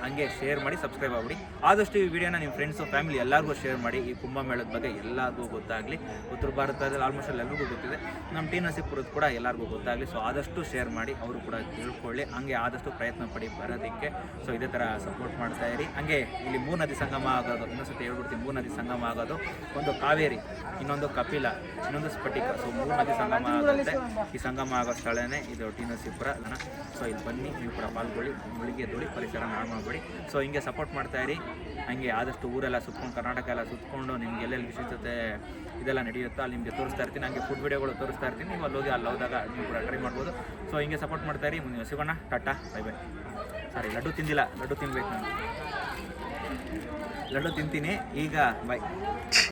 ಹಂಗೆ ಶೇರ್ ಮಾಡಿ ಸಬ್ಸ್ಕ್ರೈಬ್ ಆಗಿಬಿಡಿ. ಆದಷ್ಟು ಈ ವಿಡಿಯೋನ ನಿಮ್ಮ ಫ್ರೆಂಡ್ಸು ಫ್ಯಾಮಿಲಿ ಎಲ್ಲರಿಗೂ ಶೇರ್ ಮಾಡಿ. ಈ ಕುಂಭಮೇಳದ ಬಗ್ಗೆ ಎಲ್ಲರಿಗೂ ಗೊತ್ತಾಗಲಿ. ಉತ್ತರ ಭಾರತದಲ್ಲಿ ಆಲ್ಮೋಸ್ಟ್ ಎಲ್ಲರಿಗೂ ಗೊತ್ತಿದೆ. ನಮ್ಮ ಟಿ ನರಸೀಪುರದ ಕೂಡ ಎಲ್ಲರಿಗೂ ಗೊತ್ತಾಗಲಿ. ಸೊ ಆದಷ್ಟು ಶೇರ್ ಮಾಡಿ. ಅವರು ಕೂಡ ತಿಳ್ಕೊಳ್ಳಿ. ಹಂಗೆ ಆದಷ್ಟು ಪ್ರಯತ್ನ ಪಡಿ ಬರೋದಕ್ಕೆ. ಸೊ ಇದೇ ಥರ ಸಪೋರ್ಟ್ ಮಾಡ್ತಾ ಇರಿ. ಹಂಗೆ ಇಲ್ಲಿ ಮೂರು ನದಿ ಸಂಗಮ ಆಗೋದು. ಇನ್ನೊಂದ್ಸತಿ ಹೇಳ್ಬಿಡ್ತೀನಿ. ಮೂರು ನದಿ ಸಂಗಮ ಆಗೋದು. ಒಂದು ಕಾವೇರಿ, ಇನ್ನೊಂದು ಕಪಿಲ, ಇನ್ನೊಂದು ಸ್ಫಟಿಕ. ಸೊ ಮೂರು ನದಿ ಸಂಗಮ ಆಗುತ್ತೆ. ಈ ಸಂಗಮ ಆಗೋ ಸ್ಥಳನೇ ಇದು ನರಸೀಪುರ ಅಲ್ಲ ಸೊ ಇಲ್ಲಿ ಬನ್ನಿ, ನೀವು ಕೂಡ ಪಾಲ್ಗೊಳ್ಳಿ. ಮುಳುಗಿ ಧೂಳಿ ಪರಿಸರ ಹಾಳು ಮಾಡಬೇಡಿ. ಸೊ ಹಿಂಗೆ ಸಪೋರ್ಟ್ ಮಾಡ್ತಾ ಇರಿ. ಹಂಗೆ ಆದಷ್ಟು ಊರೆಲ್ಲ ಸುತ್ಕೊಂಡು, ಕರ್ನಾಟಕ ಎಲ್ಲ ಸುತ್ಕೊಂಡು, ನಿಮ್ಗೆ ಎಲ್ಲೆಲ್ಲಿ ವಿಶೇಷತೆ ಇದೆಲ್ಲ ನಡೆಯುತ್ತೋ ಅಲ್ಲಿ ನಿಮಗೆ ತೋರಿಸ್ತಾ ಇರ್ತೀನಿ. ಹಂಗೆ ಫುಡ್ ವಿಡಿಯೋಗಳು ತೋರಿಸ್ತಾ ಇರ್ತೀನಿ. ನೀವು ಅಲ್ಲಿ ಹೋಗಿ, ಅಲ್ಲಿ ಹೋದಾಗ ನೀವು ಕೂಡ ಟ್ರೈ ಮಾಡ್ಬೋದು. ಸೊ ಹಿಂಗೆ ಸಪೋರ್ಟ್ ಮಾಡ್ತಾ ಇರಿ. ಮುಂದೆ ಸಿಗೋಣ. Tata bye bye sorry laddu ತಿಂದಿಲ್ಲ. ಲಡ್ಡು ತಿನ್ಬೇಕು ನಾನು. ಲಡ್ಡು ತಿಂತೀನಿ. ಈಗ ಬೈ